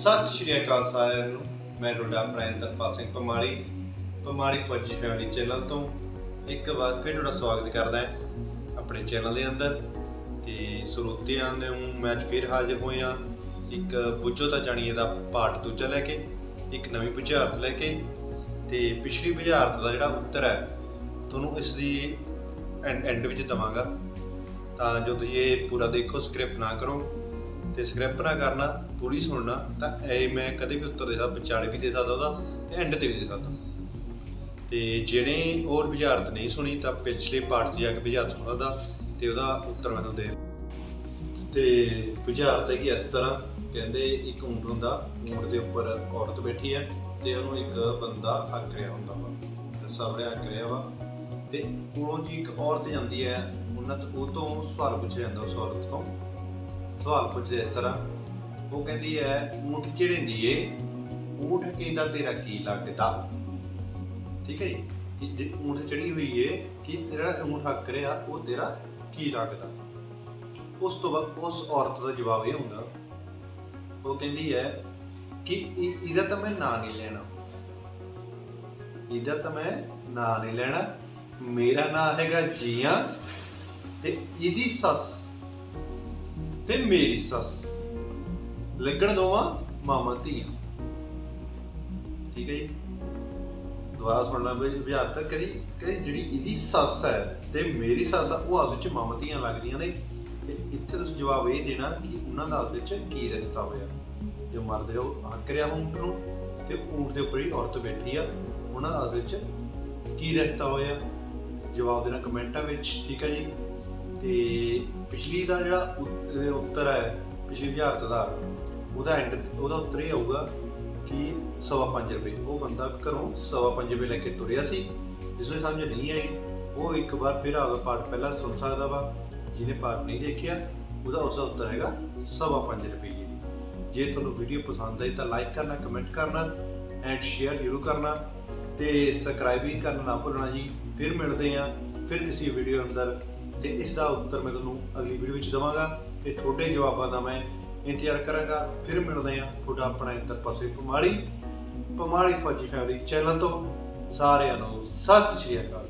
ਸਤਿ ਸ਼੍ਰੀ ਅਕਾਲ ਸਾਰਿਆਂ ਨੂੰ। ਮੈਂ ਤੁਹਾਡਾ ਆਪਣਾ ਇੰਦਰਪਾਲ ਸਿੰਘ ਪਮਾਲੀ ਪਮਾਲੀ ਫੌਜੀ ਫੈਮਿਲੀ ਚੈਨਲ ਤੋਂ ਇੱਕ ਵਾਰ ਫਿਰ ਤੁਹਾਡਾ ਸਵਾਗਤ ਕਰਦਾ ਹਾਂ ਆਪਣੇ ਚੈਨਲ ਦੇ ਅੰਦਰ। ਤੇ ਸਰੋਤਿਆਂ ਨੂੰ ਮੈਂ ਅੱਜ ਫਿਰ ਹਾਜ਼ਰ ਹੋਇਆ। ਇੱਕ ਬੁੱਝੋ ਤਾਂ ਜਾਣੀਏ ਦਾ ਪਾਰਟ ਦੂਜਾ ਲੈ ਕੇ, ਇੱਕ ਨਵੀਂ ਬੁਝਾਰਤ ਲੈ ਕੇ। ਤੇ ਪਿਛਲੀ ਬੁਝਾਰਤ ਦਾ ਜਿਹੜਾ ਉੱਤਰ ਹੈ, ਤੁਹਾਨੂੰ ਇਸ ਦੀ ਐਂਡ ਐਂਡ ਵਿੱਚ ਦਵਾਂਗਾ। ਤਾਂ ਜੋ ਤੁਸੀਂ ਇਹ ਪੂਰਾ ਦੇਖੋ, ਸਕ੍ਰਿਪਟ ਨਾ ਕਰੋ। ਤੇ ਸਕ੍ਰਿਪਟ ਨਾ ਕਰਨਾ, ਪੂਰੀ ਸੁਣਨਾ, ਤਾਂ ਇਹ ਮੈਂ ਕਦੇ ਵੀ ਉੱਤਰ ਦੇ ਸਕਦਾ, ਵਿਚਾਲੇ ਵੀ ਦੇ ਸਕਦਾ ਉਹਦਾ ਤੇ ਐਂਡ ਤੇ ਵੀ ਦੇ ਸਕਦਾ। ਤੇ ਜਿਹੜੇ ਹੋਰ ਬੁਝਾਰਤ ਨਹੀਂ ਸੁਣੀ, ਤਾਂ ਪਿਛਲੇ ਪਾਰਟ 'ਚ ਜਾ ਕੇ ਬੁਝਾਰਤ ਸੁਣ ਸਕਦਾ ਤੇ ਉਹਦਾ ਉੱਤਰ ਮੈਨੂੰ ਦੇ। ਤੇ ਬੁਝਾਰਤ ਹੈਗੀ ਇਸ ਤਰ੍ਹਾਂ, ਕਹਿੰਦੇ ਇੱਕ ਊਂਟ ਹੁੰਦਾ, ਊਂਟ ਦੇ ਉੱਪਰ ਔਰਤ ਬੈਠੀ ਹੈ ਤੇ ਉਹਨੂੰ ਇੱਕ ਬੰਦਾ ਹੱਕ ਰਿਹਾ ਹੁੰਦਾ ਵਾ ਸਾਹਮਣੇ ਹੱਕ ਰਿਹਾ ਵਾ। ਤੇ ਕੋਲੋਂ ਜੀ ਇੱਕ ਔਰਤ ਜਾਂਦੀ ਹੈ ਉਹਨਾਂ ਤੋਂ ਉਹ ਤੋਂ ਸਵਾਲ ਪੁੱਛਿਆ ਜਾਂਦਾ ਉਸ ਔਰਤ ਤੋਂ ਸਵਾਲ ਪੁੱਛਦੇ ਇਸ ਤਰ੍ਹਾਂ। ਉਹ ਕਹਿੰਦੀ ਹੈ ਊਠ ਚੜ੍ਹਦੀ ਏ ਊਂਠ ਕਹਿੰਦਾ ਤੇਰਾ ਕੀ ਲੱਗਦਾ? ਠੀਕ ਹੈ ਜੀ? ਜੇ ਊਂਠ ਚੜੀ ਹੋਈ ਏ, ਕਿ ਤੇਰਾ ਊਂਠ ਹੱਕ ਰਿਹਾ, ਉਹ ਤੇਰਾ ਕੀ ਲੱਗਦਾ? ਉਸ ਤੋਂ ਬਾਅਦ ਉਸ ਔਰਤ ਦਾ ਜਵਾਬ ਇਹ ਹੁੰਦਾ। ਉਹ ਕਹਿੰਦੀ ਹੈ ਕਿ ਇਹਦਾ ਤਾਂ ਮੈਂ ਨਾਂ ਨਹੀਂ ਲੈਣਾ। ਇਹਦਾ ਤਾਂ ਮੈਂ ਨਾਂ ਨਹੀਂ ਲੈਣਾ। ਮੇਰਾ ਨਾਂ ਹੈਗਾ ਜੀਆਂ ਤੇ ਇਹਦੀ ਸੱਸ ਤੇ ਮੇਰੀ ਸੱਸ। ਲੱਗਣ ਦੋਵਾਂ ਮਾਮਾ ਧੀਆਂ। ਠੀਕ ਹੈ ਜੀ? ਦੁਬਾਰਾ ਸੁਣਨਾ ਵੀ ਵਿਚਾਰ ਤੱਕ ਕਰੀ ਕਿ ਜਿਹੜੀ ਇਹਦੀ ਸੱਸ ਹੈ ਤੇ ਮੇਰੀ ਸੱਸ ਆ, ਉਹ ਆਪਸ ਵਿੱਚ ਮਾਮਾ ਧੀਆਂ ਲੱਗਦੀਆਂ ਨੇ। ਤੇ ਇੱਥੇ ਤੁਸੀਂ ਜਵਾਬ ਇਹ ਦੇਣਾ ਕਿ ਉਹਨਾਂ ਦਾ ਆਪਸ ਵਿੱਚ ਕੀ ਰਿਸ਼ਤਾ ਹੋਇਆ? ਜੋ ਮਰਦੇ ਉਹ ਹੱਕ ਰਿਹਾ ਊਂਟ ਨੂੰ, ਤੇ ਊਂਟ ਦੇ ਉੱਪਰ ਹੀ ਔਰਤ ਬੈਠੀ ਆ। ਉਹਨਾਂ ਦਾ ਆਪਸ ਵਿੱਚ ਕੀ ਰਿਸ਼ਤਾ ਹੋਇਆ? ਜਵਾਬ ਦੇਣਾ ਕਮੈਂਟਾਂ ਵਿੱਚ, ਠੀਕ ਹੈ ਜੀ? ਤੇ ਪਿਛਲੀ ਦਾ ਜਿਹੜਾ ਉ- ਉੱਤਰ ਹੈ, ਪਿਛਲੀ ਵਿਚਾਰਤ ਦਾ, ਉਹਦਾ ਐਂਡ ਉਹਦਾ ਉੱਤਰ ਇਹ ਆਊਗਾ ਕਿ ਸਵਾ ਪੰਜ ਰੁਪਏ। ਉਹ ਬੰਦਾ ਘਰੋਂ ਸਵਾ ਪੰਜ ਰੁਪਏ ਲੈ ਕੇ ਤੁਰਿਆ ਸੀ, ਜਿਸ ਨੂੰ ਸਮਝ ਨਹੀਂ ਆਈ। ਉਹ ਇੱਕ ਵਾਰ ਫਿਰ ਆਪਦਾ ਪਾਠ ਪਹਿਲਾਂ ਸੁਣ ਸਕਦਾ ਵਾ, ਜਿਹਨੇ ਪਾਠ ਨਹੀਂ ਦੇਖਿਆ, ਉਹਦਾ ਉਸਦਾ ਉੱਤਰ ਹੈਗਾ ਸਵਾ ਪੰਜ ਰੁਪਏ। ਜੇ ਤੁਹਾਨੂੰ ਵੀਡੀਓ ਪਸੰਦ ਆਈ ਤਾਂ ਲਾਈਕ ਕਰਨਾ ਕਮੈਂਟ ਕਰਨਾ ਐਂਡ ਸ਼ੇਅਰ ਜ਼ਰੂਰ ਕਰਨਾ, ਤੇ ਸਬਸਕ੍ਰਾਈਬ ਵੀ ਕਰਨਾ ਨਾ ਭੁੱਲਣਾ ਜੀ। ਫਿਰ ਮਿਲਦੇ ਹਾਂ, ਫਿਰ ਕਿਸੇ ਵੀਡੀਓ ਅੰਦਰ ਤੇ ਇਸ ਦਾ ਉੱਤਰ ਮੈਂ ਤੁਹਾਨੂੰ ਅਗਲੀ ਵੀਡੀਓ ਵਿੱਚ ਦਵਾਂਗਾ ਤੇ ਤੁਹਾਡੇ ਜਵਾਬਾਂ ਦਾ ਮੈਂ ਇੰਤਜ਼ਾਰ ਕਰਾਂਗਾ। ਫਿਰ ਮਿਲਦੇ ਹਾਂ ਤੁਹਾਡਾ ਆਪਣਾ ਇੰਦਰ ਪਾਸੇ ਪਮਾੜੀ ਪਮਾੜੀ ਫੌਜੀ ਫੈਮਿਲੀ ਚੈਨਲ ਤੋਂ। ਸਾਰਿਆਂ ਨੂੰ ਸਤਿ ਸ਼੍ਰੀ ਅਕਾਲ